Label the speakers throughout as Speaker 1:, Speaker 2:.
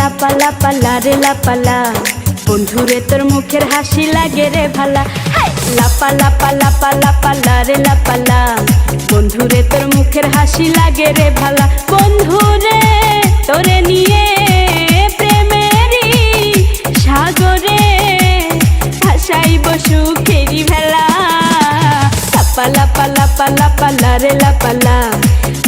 Speaker 1: লাপা লাপা লারে লাপালা বন্ধুরে, তোর মুখের হাসি লাগে রে ভালা! লাপা লাপা লাপা লাপা লারে লাপালা বন্ধুরে, তোর মুখের হাসি লাগে রে ভালা। বন্ধুরে, তোরে নিয়ে প্রেমেরই সাগরে ভাসাইব সুখেরি লারে লাপালা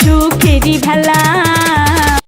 Speaker 1: সুখেরি ভেলা।